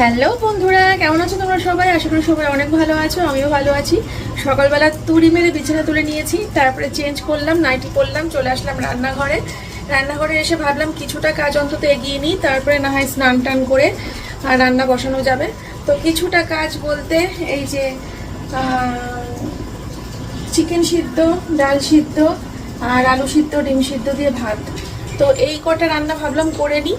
Hello বন্ধুরা, কেমন আছো তোমরা সবাই? আশা করি সবাই অনেক ভালো আছো, আমিও ভালো আছি। সকালবেলা তুড়ি মেরে বিছানা তুলে নিয়েছি, তারপরে চেঞ্জ করলাম নাইটি পরলাম, চলে আসলাম রান্নাঘরে। রান্নাঘরে এসে ভাবলাম কিছুটা কাজ অন্তত এগিয়ে নিই, তারপরে না হয় স্নান টান করে আর রান্না বসানো যাবে। তো কিছুটা কাজ বলতে এই যে চিকেন সিদ্ধ, ডাল সিদ্ধ আর আলু সিদ্ধ, ডিম সিদ্ধ দিয়ে ভাত। তো এই কটা রান্না ভাবলাম করে নিই।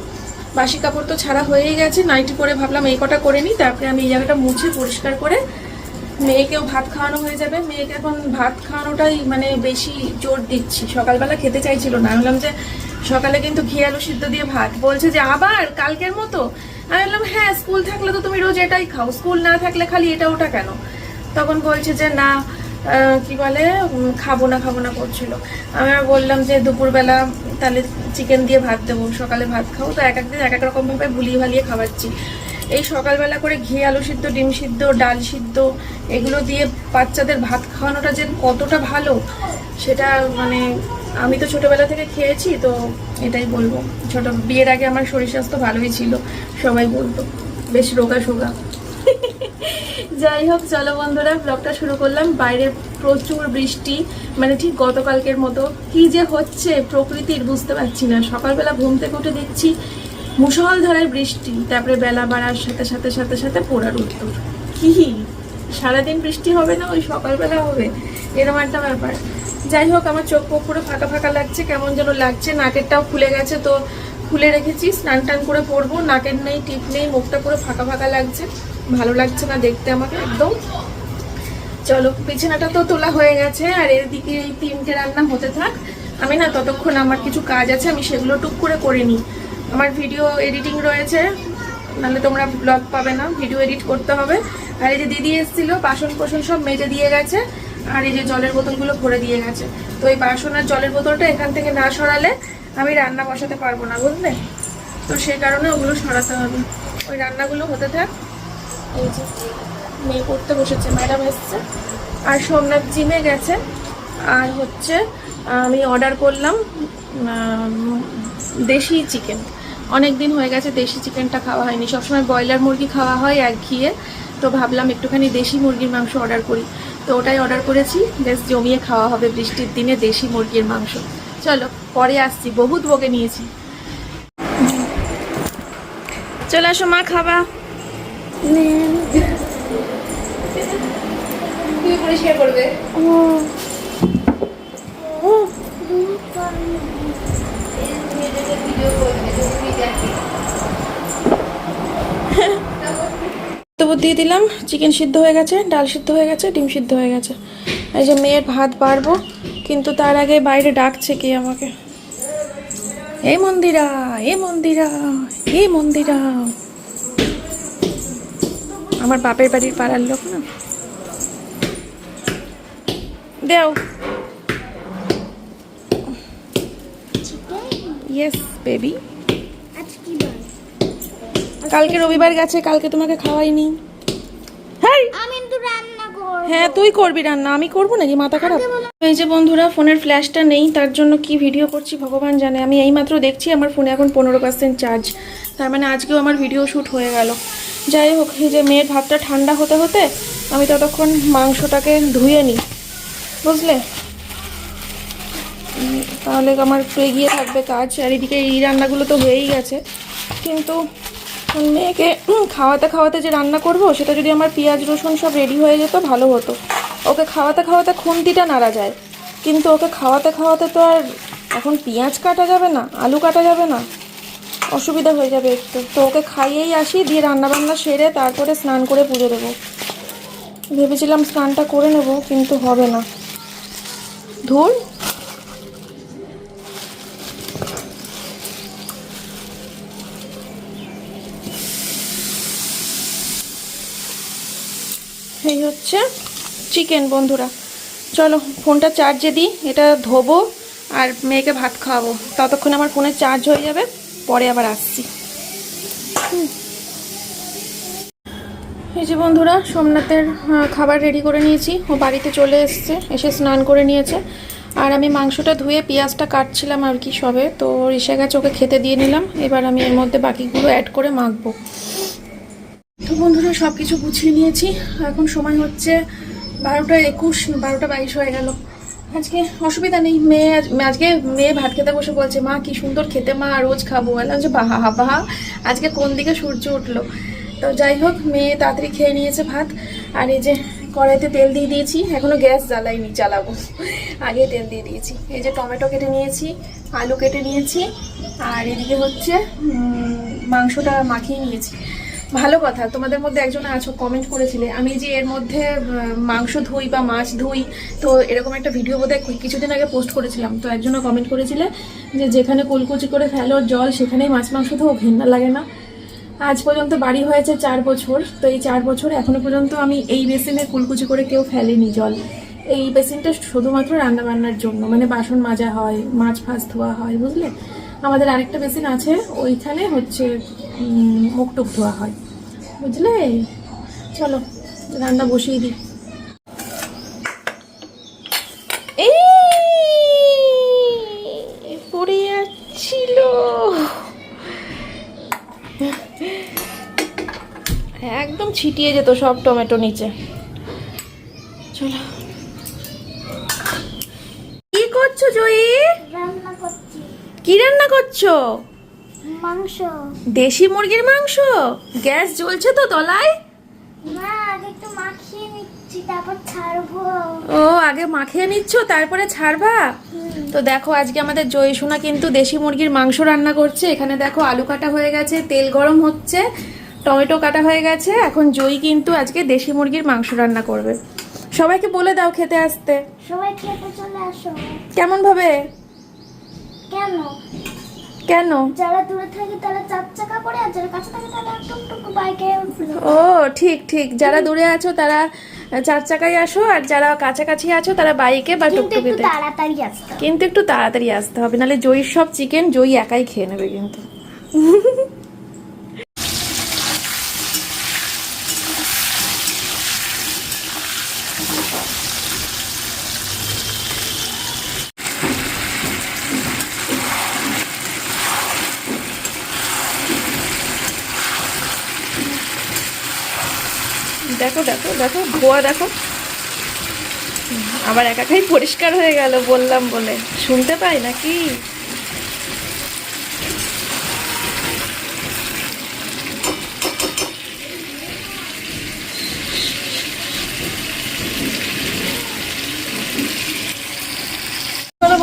বাসি কাপড় তো ছাড়া হয়েই গেছে। নাইটি করে ভাবলাম এই কটা করে নিই। তারপরে আমি এই জায়গাটা মুছে পরিষ্কার করে মেয়েকেও ভাত খাওয়ানো হয়ে যাবে। মেয়েকে এখন ভাত খাওয়ানোটাই মানে বেশি জোর দিচ্ছি। সকালবেলা খেতে চাইছিল না। আমি বললাম যে সকালে কিন্তু ঘি, আলু সিদ্ধ দিয়ে ভাত। বলছে যে আবার? কালকের মতো? আমি বললাম হ্যাঁ স্কুল থাকলে তো তুমি রোজ এটাই খাও। স্কুল না থাকলে খালি এটা ওটা কেন? তখন বলছে যে, না কি বলে খাব না খাব না করছিল। আমি বললাম যে দুপুরবেলা তাহলে চিকেন দিয়ে ভাত দেবো, সকালে ভাত খাব। তো এক একদিন এক এক রকম ভাবে ভুলিয়ে ভালিয়ে খাওয়াচ্ছি। এই সকালবেলা করে ঘি, আলু সিদ্ধ, ডিম সিদ্ধ, ডাল সিদ্ধ, এগুলো দিয়ে বাচ্চাদের ভাত খাওয়ানোটা যে কতটা ভালো, সেটা মানে আমি তো ছোটবেলা থেকে খেয়েছি, তো এটাই বলব। ছোট, বিয়ের আগে আমার শরীর স্বাস্থ্য ভালোই ছিল, সবাই বলতো, বেশ রোগা সোগা যাই হোক, চলো বন্ধুরা ব্লগটা শুরু করলাম। বাইরে প্রচুর বৃষ্টি। মানে ঠিক গতকালকের মতো। কি যে হচ্ছে প্রকৃতির বুঝতে পারছি না। সকালবেলা ঘুম থেকে উঠে দেখছি মুসলধারায় বৃষ্টি। তারপরে বেলা বাড়ার সাথে সাথে সাথে সাথে পোড়ার উত্তর। কি? সারাদিন বৃষ্টি হবে না? ওই সকালবেলা হবে? এরকম একটা ব্যাপার। যাই হোক, আমার চোখ মুখ পুরো ফাঁকা ফাঁকা লাগছে। কেমন যেন লাগছে। নাকেরটাও খুলে গেছে তো খুলে রেখেছি। স্নান টান করে পরবো নাকের নেই, টিপ নেই, মুখটা পুরো ফাঁকা ফাঁকা লাগছে। ভালো লাগছে না দেখতে আমাকে একদম। চলো, বিছানাটা তো তোলা হয়ে গেছে, আর এদিকে এই তিনটে রান্না হতে থাক। আমি না ততক্ষণ আমার কিছু কাজ আছে, আমি সেগুলো টুক করে করে নিই। আমার ভিডিও এডিটিং রয়েছে, নাহলে তোমরা ব্লগ পাবে না, ভিডিও এডিট করতে হবে। আর এই যে দিদি এসেছিল বাসন কোসন সব মেজে দিয়ে গেছে, আর এই যে জলের বোতলগুলো ভরে দিয়ে গেছে। তো এই বাসন আর জলের বোতলটা এখান থেকে না সরালে আমি রান্না বসাতে পারব না, বুঝলে? তো সে কারণে ওগুলো সরাতে হবে। ওই রান্নাগুলো হতে থাক। এই যে মেয়ে পড়তে বসেছে, ম্যাডাম এসছে। আর সোমনাথ জিমে গেছে। আর হচ্ছে, আমি অর্ডার করলাম দেশি চিকেন অনেক দিন হয়ে গেছে দেশি চিকেনটা খাওয়া হয়নি। সবসময় ব্রয়লার মুরগি খাওয়া হয় এক ঘিয়ে। তো ভাবলাম একটুখানি দেশি মুরগির মাংস অর্ডার করি। তো ওটাই অর্ডার করেছি। বেশ জমিয়ে খাওয়া হবে বৃষ্টির দিনে দেশি মুরগির মাংস। চলো, পরে আসছি। বহুত বকে নিয়েছি। চলে আসো মা, খাবা। দিয়ে দিলাম, চিকেন সিদ্ধ হয়ে গেছে, ডাল সিদ্ধ হয়ে গেছে, ডিম সিদ্ধ হয়ে গেছে। এই যে মেয়ের ভাত বাড়বো, কিন্তু তার আগে বাইরে ডাকছে কে আমাকে? এই মন্দিরা, এ মন্দিরা এ মন্দিরা। আমার বাপের বাড়ির পাড়ার লোক না? দেও। ইয়েস বেবি কালকে রবিবার গেছে, কালকে তোমাকে খাওয়াইনি। হ্যাঁ তুই করবি রান্না। আমি করব নাকি? মাথা খারাপ? এই যে বন্ধুরা, ফোনের ফ্ল্যাশটা নেই, তার জন্য কি ভিডিও করছি ভগবান জানে। আমি এইমাত্র দেখছি আমার ফোনে এখন পনেরো পার্সেন্ট চার্জ তার মানে আজকেও আমার ভিডিও শ্যুট হয়ে গেল। যাই হোক, এই যে মেয়ের ভাতটা ঠান্ডা হতে হতে আমি ততক্ষণ মাংসটাকে ধুয়ে নিই। বুঝলে? তাহলে আমার একটু এগিয়ে থাকবে কাজ আর এদিকে এই রান্নাগুলো তো হয়েই গেছে। কিন্তু মেয়েকে খাওয়াতে খাওয়াতে যে রান্না করব, সেটা যদি আমার পেঁয়াজ, রসুন সব রেডি হয়ে যেত, ভালো হতো। ওকে খাওয়াতে খাওয়াতে খুন্তিটা নাড়া যায়। কিন্তু ওকে খাওয়াতে খাওয়াতে তো আর এখন পেঁয়াজ কাটা যাবে না, আলু কাটা যাবে না। অসুবিধা হয়ে যাবে একটু। তো ওকে খাইয়েই আসি, দিয়ে রান্না বান্না সেরে তারপরে স্নান করে পুজো দেবো। ভেবেছিলাম স্নানটা করে নেব, কিন্তু হবে না। ধুর। এই হচ্ছে চিকেন বন্ধুরা। চলো, ফোনটা চার্জে দিই, এটা ধোবো আর মেয়েকে ভাত খাওয়াবো। ততক্ষণ আমার ফোনে চার্জ হয়ে যাবে। পরে আবার আসছি। এই যে বন্ধুরা, সোমনাথের খাবার রেডি করে নিয়েছি। ও বাড়িতে চলে এসছে, এসে স্নান করে নিয়েছে। আর আমি মাংসটা ধুয়ে পেঁয়াজটা কাটছিলাম আর কি সবে, তো ওর এসে গেছে ওকে খেতে দিয়ে নিলাম। এবার আমি এর মধ্যে বাকিগুলো অ্যাড করে মাখবো। তো বন্ধুরা সব কিছু গুছিয়ে নিয়েছি। এখন সময় হচ্ছে বারোটা একুশ, বারোটা বাইশ হয়ে গেল। আজকে অসুবিধা নেই। মেয়ে আজ- আজকে মেয়ে ভাত খেতে বসে বলছে, মা, কি সুন্দর খেতে, মা, রোজ খাব। বললাম, যে বাহা বাহা, আজকে কোন দিকে সূর্য উঠল? তো যাই হোক, মেয়ে তাড়াতাড়ি খেয়ে নিয়েছে ভাত। আর এই যে কড়াইতে তেল দিয়ে দিয়েছি, এখনও গ্যাস জ্বালাইনি জ্বালাবো আগে তেল দিয়ে দিয়েছি। এই যে টমেটো কেটে নিয়েছি, আলু কেটে নিয়েছি, আর এদিকে হচ্ছে মাংসটা মাখিয়ে নিয়েছি। ভালো কথা, তোমাদের মধ্যে একজন আছো কমেন্ট করেছিলে, আমি যে এর মধ্যে মাংস ধুই বা মাছ ধুই, তো এরকম একটা ভিডিও বোধহয় কিছুদিন আগে পোস্ট করেছিলাম, তো একজনও কমেন্ট করেছিলে যে যেখানে কুলকুচি করে ফেলো জল, সেখানেই মাছ মাংস ধোও, ঘৃণা লাগে না। আজ পর্যন্ত বাড়ি হয়েছে চার বছর, তো এই চার বছর এখনও পর্যন্ত আমি এই বেসিনে কুলকুচি করে কেউ ফেলেনি জল। এই বেসিনটা শুধুমাত্র রান্নাবান্নার জন্য মানে বাসন মাজা হয়, মাছ ফাছ ধোয়া হয়, বুঝলে? আমাদের আরেকটা বেসিন আছে, ওইখানে হচ্ছে মুখ টুক ধোয়া হয়। বুঝলে? চলো রান্না বসিয়ে দিই। পড়ে যাচ্ছিল। একদম ছিটিয়ে যেত সব টমেটো নিচে। চলো। কি করছ জয়ী? কি রান্না করছ? মাংস। দেশি মুরগির মাংস? গ্যাস জ্বলছে তো তলায়? না আগে একটু মাখিয়ে নিচ্ছি তারপর ছাড়বো। ও আগে মাখিয়ে নিচ্ছ তারপরে ছাড়বা? তো দেখো আজকে আমাদের জয়ী সোনা কিন্তু দেশি মুরগির মাংস রান্না করছে। এখানে দেখো আলু কাটা হয়ে গেছে তেল গরম হচ্ছে টমেটো কাটা হয়ে গেছে। এখন জয়ী কিন্তু আজকে দেশি মুরগির মাংস রান্না করবে। সবাইকে বলে দাও খেতে আসতে। সবাই খেতে চলে আসো। কেমন ভাবে কেন? কেন? যারা দূরে থাকে তারা চার চাকা করে আর যারা কাছে থাকে তারা টুকটুক বাইকে ও ঠিক ঠিক। যারা দূরে আছো তারা চার চাকায় আসো আর যারা কাছাকাছি আছো তারা বাইকে বা টুকটুকিতে। তাড়াতাড়ি আসতে হবে। কিন্তু একটু তাড়াতাড়ি আসতে হবে নাহলে জয়ীর সব চিকেন জয়ী একাই খেয়ে নেবে কিন্তু। দেখো দেখো দেখো, ধোয়া দেখো। আবার একাকাই পরিষ্কার হয়ে গেল, বললাম বলে। শুনতে পাই নাকি?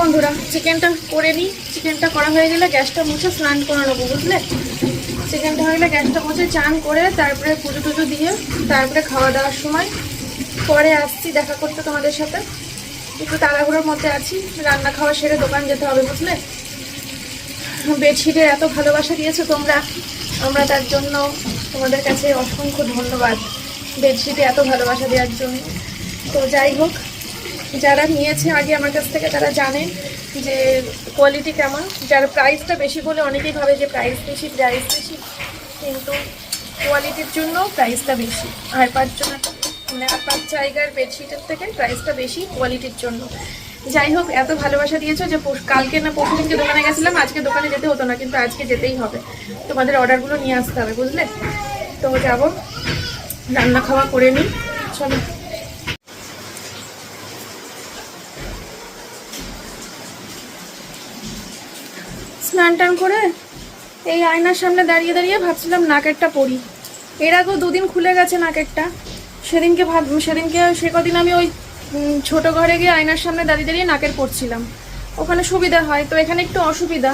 বন্ধুরা, চিকেনটা করে নিই। চিকেনটা করা হয়ে গেলে গ্যাসটা মুছে স্নান করে নেব, বুঝলে? হয়ে গেলে, গ্যাসটা মুছে চান করে তারপরে পুজো টুজো দিয়ে তারপরে খাওয়া দাওয়ার সময় পরে আসছি দেখা করতে তোমাদের সাথে। একটু তাড়াহুড়োর মধ্যে আছি, রান্না খাওয়া সেরে দোকান যেতে হবে, বুঝলে? বেডশিটের এত ভালোবাসা দিয়েছ তোমরা, আমরা তার জন্য তোমাদের কাছে অসংখ্য ধন্যবাদ বেডশিটে এত ভালোবাসা দেওয়ার জন্য। তো যাই হোক, যারা নিয়েছে আগে আমার কাছ থেকে তারা জানেন যে কোয়ালিটি কেমন। যার প্রাইসটা বেশি বলে অনেকেই ভাবে যে প্রাইস বেশি প্রাইস বেশি। কিন্তু কোয়ালিটির জন্য প্রাইসটা বেশি। আর পাঁচজন মানে আর পাঁচ জায়গার বেডশিটের থেকে প্রাইসটা বেশি কোয়ালিটির জন্য। যাই হোক, এত ভালোবাসা দিয়েছ যে কালকে না পরশু দিনকে দোকানে গেছিলাম, আজকে দোকানে যেতে হতো না, কিন্তু আজকে যেতেই হবে। তোমাদের অর্ডারগুলো নিয়ে আসতে হবে, বুঝলে? তো যাব রান্না খাওয়া করে নিই, চলো। স্নান টান করে এই আয়নার সামনে দাঁড়িয়ে দাঁড়িয়ে ভাবছিলাম নাকেরটা পরি। এর আগেও দুদিন খুলে গেছে নাকেরটা। সেদিনকে ভাব সেদিনকে সে কদিন আমি ওই ছোট ঘরে গিয়ে আয়নার সামনে দাঁড়িয়ে দাঁড়িয়ে নাকের পড়ছিলাম ওখানে সুবিধা হয়, তো এখানে একটু অসুবিধা।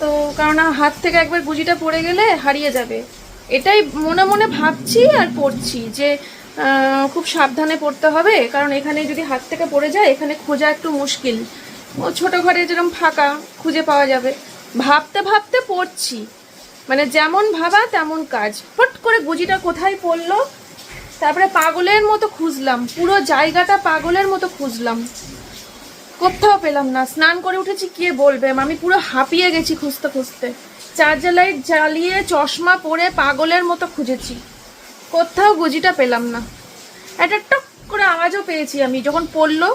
তো কারণ হাত থেকে একবার গুজিটা পড়ে গেলে হারিয়ে যাবে। এটাই মনে মনে ভাবছি আর পড়ছি যে খুব সাবধানে পড়তে হবে, কারণ এখানে যদি হাত থেকে পড়ে যায়, এখানে খোঁজা একটু মুশকিল। ও ছোট ঘরে যেরকম ফাঁকা, খুঁজে পাওয়া যাবে। ভাবতে ভাবতে পড়ছি। মানে যেমন ভাবা তেমন কাজ। ফট করে গুজিটা কোথায় পড়ল? তারপরে পাগলের মতো খুঁজলাম। পুরো জায়গাটা পাগলের মতো খুঁজলাম। কোথাও পেলাম না। স্নান করে উঠেছি, কে বলবে? আমি পুরো হাঁপিয়ে গেছি খুঁজতে খুঁজতে। চার্জার লাইট জ্বালিয়ে চশমা পরে পাগলের মতো খুঁজেছি। কোথাও গুজিটা পেলাম না। একটা টক করে আওয়াজও পেয়েছি আমি। যখন পড়ল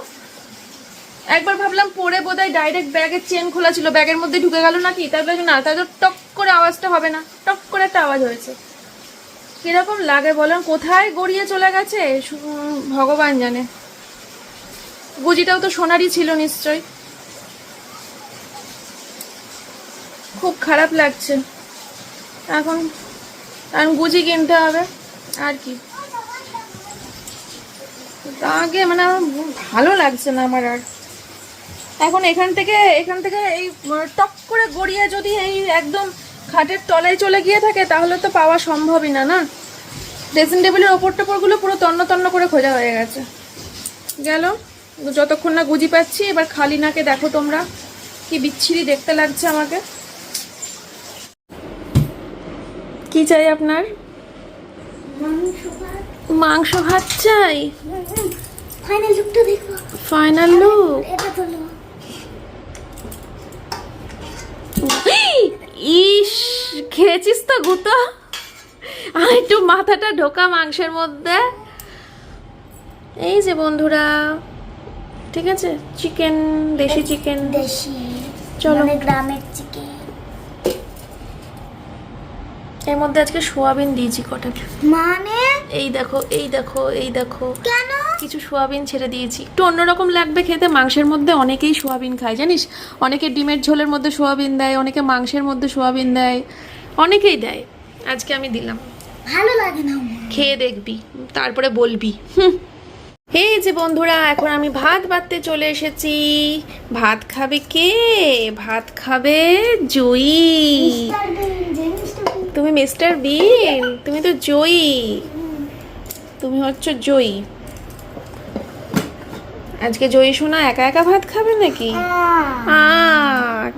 একবার ভাবলাম পরে বোধহয় ডাইরেক্ট ব্যাগের চেন খোলা ছিল, ব্যাগের মধ্যে ঢুকে গেল নাকি? তারপরে না তাই তো টক করে আওয়াজটা হবে না। টক করে একটা আওয়াজ হয়েছে। কীরকম লাগে বলেন? কোথায় গড়িয়ে চলে গেছে? ভগবান জানে। গুজিটাও তো সোনারই ছিল নিশ্চয় খুব খারাপ লাগছে। এখন এখন গুজি কিনতে হবে। আর কি। আগে মানে ভালো লাগছে না আমার আর। এখন এখান থেকে এখান থেকে এই টক করে গড়িয়ে যদি এই একদম খাটের তলায় চলে গিয়ে থাকে তাহলে তো পাওয়া সম্ভবই না না? ড্রেসিং টেবিলের ওপর টোপরগুলো পুরো তন্ন তন্ন করে খোঁজা হয়ে গেছে। গেল যতক্ষণ না গুজি পাচ্ছি এবার খালি নাকে দেখো তোমরা কি বিচ্ছিরি দেখতে লাগছে আমাকে। কি চাই আপনার? মাংস ভাত চাই। ফাইনাল লুকটা দেখো। Final look. এটা তোলো ইস খেয়েছিস তো গুতো? আর একটু মাথাটা ঢোকা মাংসের মধ্যে। এই যে বন্ধুরা ঠিক আছে? চিকেন দেশি চিকেন দেশি চলো। মানে গ্রামের চিকেন এর মধ্যে আজকে সোয়াবিন দিয়েছি কটা। মানে? এই দেখো এই দেখো এই দেখো। কেন? কিছু সোয়াবিন ছেড়ে দিয়েছি। একটু অন্যরকম লাগবে খেতে মাংসের মধ্যে অনেকেই সোয়াবিন খায় জানিস? অনেকে ডিমের ঝোলের মধ্যে সোয়াবিন দেয় অনেকে মাংসের মধ্যে সোয়াবিন দেয় অনেকেই দেয়। আজকে আমি দিলাম। ভালো লাগে না খেয়ে দেখবি তারপরে বলবি। হুম। এই যে বন্ধুরা এখন আমি ভাত বাড়তে চলে এসেছি। ভাত খাবে কে? ভাত খাবে জয়ী তুমি মিস্টার বিন তুমি তো জয়ী। তুমি হচ্ছে জয়ী। আজকে জয়ী শোনা একা একা ভাত খাবে নাকি?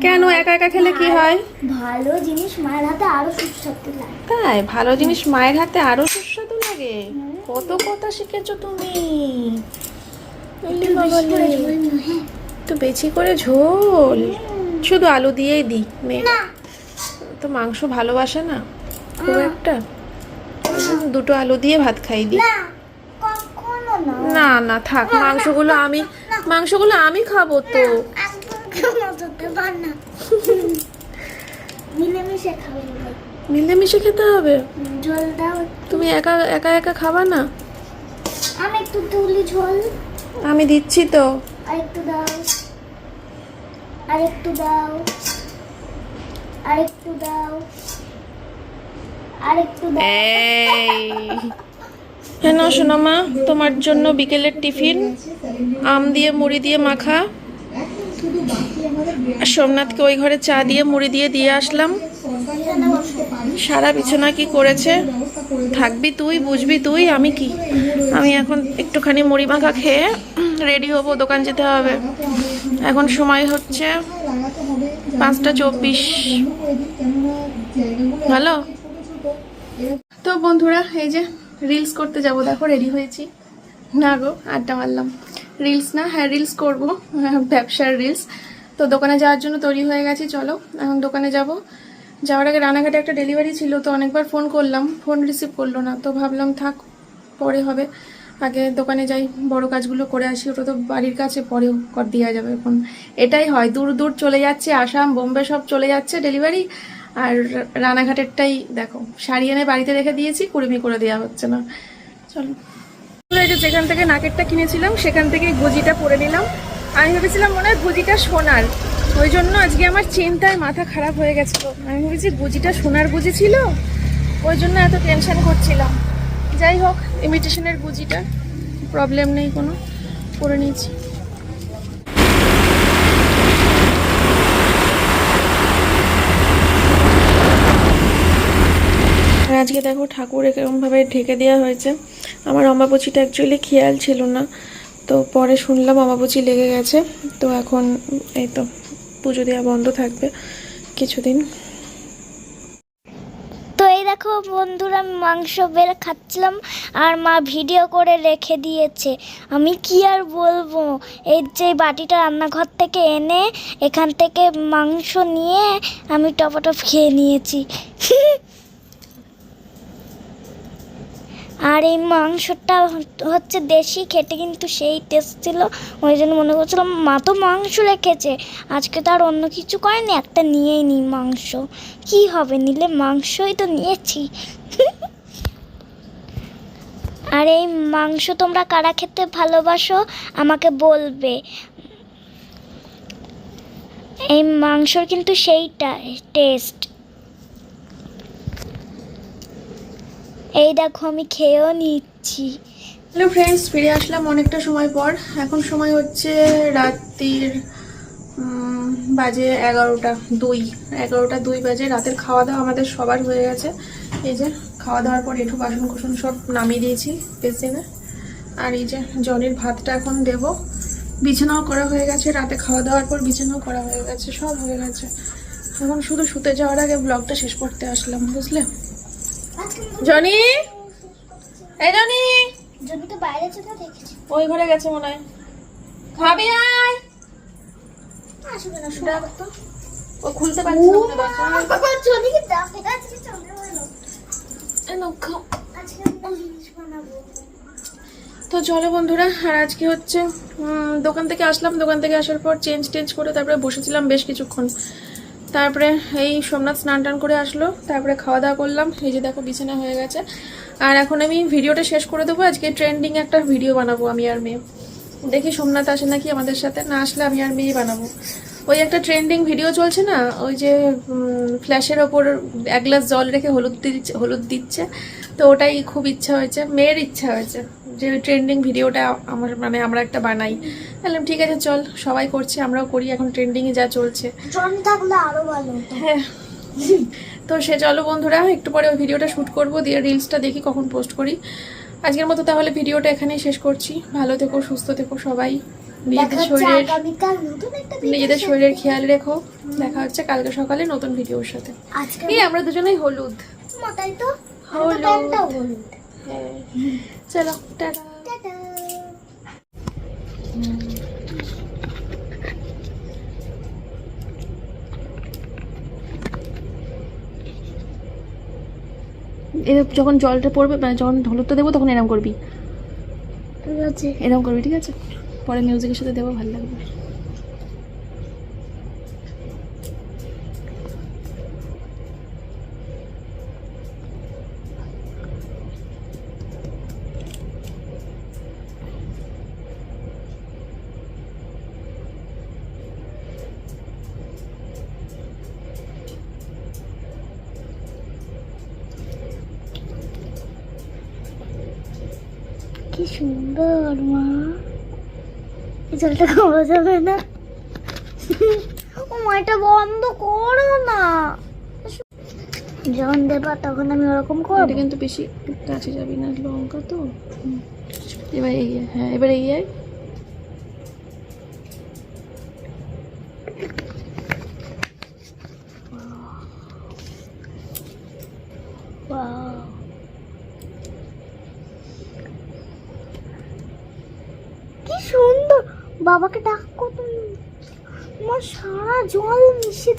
কেন একা একা খেলে কি হয়? ভালো জিনিস মায়ের হাতে আরও সুস্বাদু লাগে। তাই ভালো জিনিস মায়ের হাতে আরও সুস্বাদু লাগে? কত কথা শিখেছো তুমি? একটু বেশি করে ঝোল হ্যাঁ। তো বেশি করে ঝোল। শুধু আলু দিয়েই দিই মেয়ে। তো মাংস ভালোবাসে না? খুব একটা? দুটো আলু দিয়ে ভাত খাই দিই না না। থাক মাংসগুলো আমি মাংসগুলো আমি খাব তো। মিলেমিশে খেতে হবে? তুমি একা একা একা খাবা না? আমি একটু তুলি ঝোল। আমি দিচ্ছি তো। আর একটু দাও। আর একটু দাও। আর একটু দাও। আর একটু দাও। এই। হ্যাঁ না শোনা মা তোমার জন্য বিকেলের টিফিন। আম দিয়ে মুড়ি দিয়ে মাখা। আর সোমনাথকে ওই ঘরে চা দিয়ে মুড়ি দিয়ে দিয়ে আসলাম। সারা বিছানা কি করেছে? থাকবি তুই বুঝবি তুই আমি কি? আমি এখন একটুখানি মুড়ি মাখা খেয়ে রেডি হব দোকান যেতে হবে। এখন সময় হচ্ছে পাঁচটা চব্বিশ। ভালো তো বন্ধুরা, এই যে রিলস করতে যাব, দেখো রেডি হয়েছি। না গো, আড্ডা মারলাম। রিলস না হ্যাঁ রিলস করব ব্যবসার রিলস তো দোকানে যাওয়ার জন্য তৈরি হয়ে গেছি, চলো, এখন দোকানে যাব। যাওয়ার আগে রানাঘাটে একটা ডেলিভারি ছিল, তো অনেকবার ফোন করলাম ফোন রিসিভ করল না, তো ভাবলাম থাক, পরে হবে। আগে দোকানে যাই, বড় কাজগুলো করে আসি, ওটা তো বাড়ির কাছে, পরেও কর দেওয়া যাবে এখন। এটাই হয়, দূর দূর চলে যাচ্ছে, আসাম, বোম্বে সব চলে যাচ্ছে ডেলিভারি আর রানাঘাটেরটাই দেখো, শাড়ি এনে বাড়িতে রেখে দিয়েছি, কুড়িমি করে দেওয়া হচ্ছে না। চলো। যেখান থেকে নাকেরটা কিনেছিলাম, সেখান থেকে গুজিটা পরে নিলাম। আমি ভেবেছিলাম মনে হয় গুজিটা সোনার, ওই জন্য আজকে আমার চিন্তায় মাথা খারাপ হয়ে গেছিল। আমি ভেবেছি গুজিটা সোনার গুজি ছিল, ওই জন্য এত টেনশন করছিলাম। যাই হোক ইমিটেশনের গুজিটা প্রবলেম নেই কোনো, করে নিয়েছি। আজকে দেখো ঠাকুর এরকমভাবে ঢেকে দেওয়া হয়েছে। আমার অম্বাবচিটা অ্যাকচুয়ালি খেয়াল ছিল না। তো পরে শুনলাম অম্বাবচি লেগে গেছে। তো এখন এই তো পুজো দেওয়া বন্ধ থাকবে। কিছুদিন দেখো বন্ধুরা, আমি মাংস বের খাচ্ছিলাম আর মা ভিডিও করে রেখে দিয়েছে। আমি কি আর বলব? এই যে বাটিটা রান্নাঘর থেকে এনে এখান থেকে মাংস নিয়ে আমি টপাটপ খেয়ে নিয়েছি। আর এই মাংসটা হচ্ছে দেশি, খেতে কিন্তু সেই টেস্ট ছিল। ওই জন্য মনে করছিলাম, মা তো মাংস রেখেছে। আজকে তো আর অন্য কিছু করেনি, একটা নিয়েই নিই মাংস। কি হবে, নিলে মাংসই তো নিয়েছি। আর এই মাংস তোমরা কারা খেতে ভালোবাসো, আমাকে বলবে। এই মাংসর কিন্তু সেইটা টেস্ট এই দেখো, আমি খেয়েও নিচ্ছি। হ্যালো ফ্রেন্ডস ফিরে আসলাম অনেকটা সময় পর। এখন সময় হচ্ছে রাত্রির বাজে এগারোটা দুই। এগারোটা দুই বাজে, রাতের খাওয়া দাওয়া আমাদের সবার হয়ে গেছে। এই যে খাওয়া দাওয়ার পর একটু বাসন কুসন সব নামিয়ে দিয়েছি বেসিনে। আর এই যে জলের ভাতটা এখন দেব। বিছানাও করা হয়ে গেছে, রাতে খাওয়া দাওয়ার পর বিছানাও করা হয়ে গেছে, সব হয়ে গেছে। এখন শুধু শুতে যাওয়ার আগে ব্লগটা শেষ করতে আসলাম, বুঝলে? জনি? এই জনি। যদি তো বাইরে চলে দেখেছি ওই ঘরে গেছে মনে হয়। খাবি আয়। আসবে না তো। ও খুলতে পারছে না মনে ডাকে আজকে চলে গেল এই নাও, খাও। আজকে জিনিস বানাবো। তো চলো বন্ধুরা আর আজকে হচ্ছে দোকান থেকে আসলাম। দোকান থেকে আসার পর চেঞ্জ টেঞ্জ করে তারপরে বসেছিলাম বেশ কিছুক্ষণ। তারপরে এই সোমনাথ স্নান টান করে আসলো, তারপরে খাওয়া দাওয়া করলাম। এই যে দেখো বিছানা হয়ে গেছে। আর এখন আমি ভিডিওটা শেষ করে দেবো। আজকে ট্রেন্ডিং একটা ভিডিও বানাবো আমি আর মেয়ে। দেখি সোমনাথ আসে নাকি আমাদের সাথে। না আসলে আমি আর মেয়ে বানাবো। ওই একটা ট্রেন্ডিং ভিডিও চলছে না? ওই যে ফ্ল্যাশের ওপর এক গ্লাস জল রেখে হলুদ দিচ্ছে হলুদ দিচ্ছে। তো ওটাই খুব ইচ্ছা হয়েছে। মেয়ের ইচ্ছা হয়েছে। যে ট্রেন্ডিং ভিডিওটা আমার মানে আমরা একটা বানাই। বললাম ঠিক আছে চল সবাই করছে আমরাও করি এখন ট্রেন্ডিংয়ে যা চলছে। হ্যাঁ। তো সে চলো বন্ধুরা একটু পরে ওই ভিডিওটা শ্যুট করব দিয়ে রিলসটা দেখি কখন পোস্ট করি। আজকের মতো তাহলে ভিডিওটা এখানেই শেষ করছি। ভালো থেকো সুস্থ থেকো সবাই। নিজেদের শরীরের নিজেদের শরীরের খেয়াল রেখো। দেখা হচ্ছে কালকে সকালে নতুন ভিডিওর সাথে। এই আমরা দুজনেই হলুদ। হলুদ। হ্যাঁ। চলো টাটা। টাটা। যখন জলটা পড়বে মানে যখন হলুদটা দেবো তখন এরম করবি। ঠিক আছে। এরম করবি ঠিক আছে? পরে মিউজিকের সাথে দেবো ভালো লাগবে। কি সুন্দর, মা। জলটা খাওয়া যাবে না। ও মা, এটা বন্ধ করো না। যখন দেবা, তখন আমি ওরকম করব। কিন্তু বেশি কাছে যাবি না, লঙ্কা তো। এবার এই হ্যাঁ এবার এই সারা জল মিশে